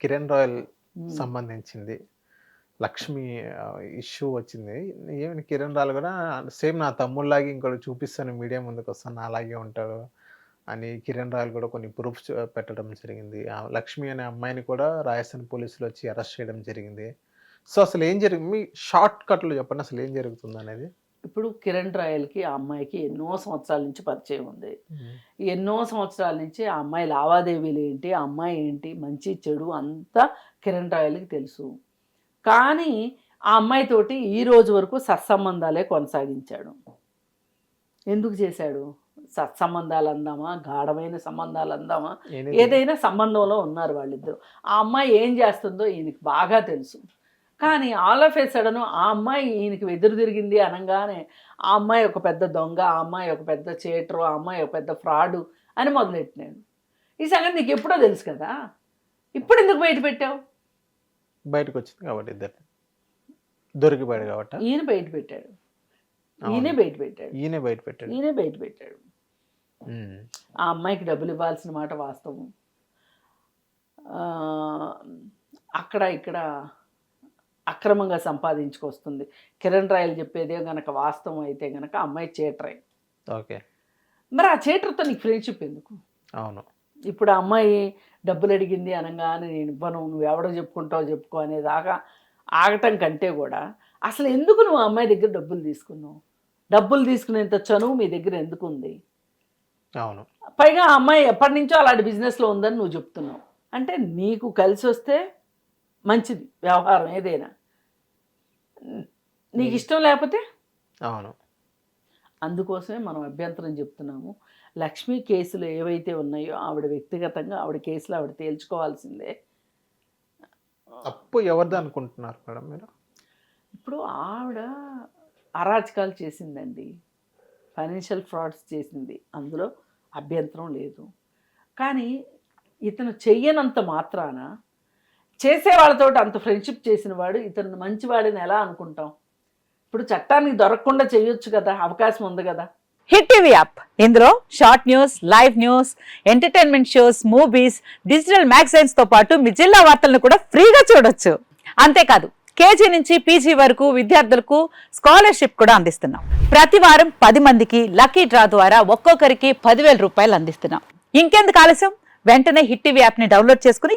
Kiran royal. సంబంధించింది. Lakshmi issue వచ్చింది. ఏమి కిరణ్ రాయల్ కూడా సేమ్ నా తమ్ముళ్ళలాగే ఇంకోటి చూపిస్తాను మీడియా ముందుకు వస్తాను అలాగే ఉంటాడు అని కిరణ్ రాయల్ కూడా కొన్ని ప్రూఫ్స్ పెట్టడం జరిగింది. లక్ష్మి అనే అమ్మాయిని కూడా రాజస్థాన్ పోలీసులు వచ్చి అరెస్ట్ చేయడం జరిగింది. సో అసలు ఏం జరిగింది మీ షార్ట్ కట్లో చెప్పండి అసలు ఏం జరుగుతుంది అనేది? ఇప్పుడు కిరణ్ రాయల్కి ఆ అమ్మాయికి ఎన్నో సంవత్సరాల నుంచి పరిచయం ఉంది. ఎన్నో సంవత్సరాల నుంచి ఆ అమ్మాయి లావాదేవీలు ఏంటి ఆ అమ్మాయి ఏంటి మంచి చెడు అంతా కిరణ్ రాయల్కి తెలుసు. కానీ ఆ అమ్మాయితోటి ఈ రోజు వరకు సత్సంబంధాలే కొనసాగించాడు. ఎందుకు చేశాడు? సత్సంబంధాలు అందామా? గాఢమైన సంబంధాలు అందామా? ఏదైనా సంబంధంలో ఉన్నారు వాళ్ళిద్దరు. ఆ అమ్మాయి ఏం చేస్తుందో ఈయనకి బాగా తెలుసు. కానీ ఆల్ ఆఫ్ ఏ సడన్ ఆ అమ్మాయి ఈయనకి ఎదురు తిరిగింది అనగానే ఆ అమ్మాయి ఒక పెద్ద దొంగ ఆ అమ్మాయి ఒక పెద్ద చేటరు ఆ అమ్మాయి ఒక పెద్ద ఫ్రాడు అని మొదలెట్టినాడు. ఈ సంగతి నీకు ఎప్పుడో తెలుసు కదా? ఇప్పుడు ఎందుకు బయట పెట్టావు? బయటకు వచ్చింది కాబట్టి ఇద్దరు దొరికిపోయాడు కాబట్టి. ఈయన బయట పెట్టాడు. ఈయనే బయట పెట్టాడు. ఈయనే బయట పెట్టాడు. ఈయనే బయట పెట్టాడు. ఆ అమ్మాయికి డబ్బులు ఇవ్వాల్సిన మాట వాస్తవం. అక్కడ ఇక్కడ అక్రమంగా సంపాదించుకొస్తుంది. కిరణ్ రాయలు చెప్పేదే గనక వాస్తవం అయితే గనక అమ్మాయి చేటరాయి ఓకే. మరి ఆ చేటర్తో నీకు ఫ్రెండ్షిప్ ఎందుకు? అవును. ఇప్పుడు ఆ అమ్మాయి డబ్బులు అడిగింది అనగానే నేను ఇవ్వను నువ్వు ఎవడో చెప్పుకుంటావు చెప్పుకో అనేదాకా ఆగటం కంటే కూడా అసలు ఎందుకు నువ్వు అమ్మాయి దగ్గర డబ్బులు తీసుకున్నావు? డబ్బులు తీసుకునేంత చనువు మీ దగ్గర ఎందుకు ఉంది అవును. పైగా ఆ అమ్మాయి ఎప్పటి నుంచో అలాంటి బిజినెస్లో ఉందని నువ్వు చెప్తున్నావు. అంటే నీకు కలిసి వస్తే మంచిది వ్యవహారం ఏదైనా. నీకు ఇష్టం లేకపోతే? అవును. అందుకోసమే మనం అభ్యంతరం చెప్తున్నాము. లక్ష్మీ కేసులు ఏవైతే ఉన్నాయో ఆవిడ వ్యక్తిగతంగా ఆవిడ కేసులు ఆవిడ తేల్చుకోవాల్సిందే. తప్పు ఎవరిది అనుకుంటున్నారు మేడం మీరు? ఇప్పుడు ఆవిడ అరాచకాలు చేసిందండి. ఫైనాన్షియల్ ఫ్రాడ్స్ చేసింది. అందులో అభ్యంతరం లేదు. కానీ ఇతను చెయ్యనంత మాత్రాన చేసే వాళ్ళతో అంత ఫ్రెండ్షిప్ చేసిన వాడు ఇతను మంచివాడని ఎలా అనుకుంటాం? ఇప్పుడు చట్టానికి దొరకకుండా చేయొచ్చు కదా అవకాశం ఉంది కదా. హిట్ టీవీ యాప్ ఇందులో short news live news entertainment shows movies digital మ్యాగజైన్స్తో పాటు మీ జిల్లా వార్తలను కూడా ఫ్రీగా చూడొచ్చు. అంతేకాదు కేజీ నుంచి పీజీ వరకు విద్యార్థులకు స్కాలర్షిప్ కూడా అందిస్తున్నాం. ప్రతి వారం పది మందికి లక్కీ డ్రా ద్వారా ఒక్కొక్కరికి పదివేల రూపాయలు అందిస్తున్నాం. ఇంకెందుకు ఆలస్యం? వెంటనే హిట్ టీవీ యాప్ని డౌన్లోడ్ చేసుకుని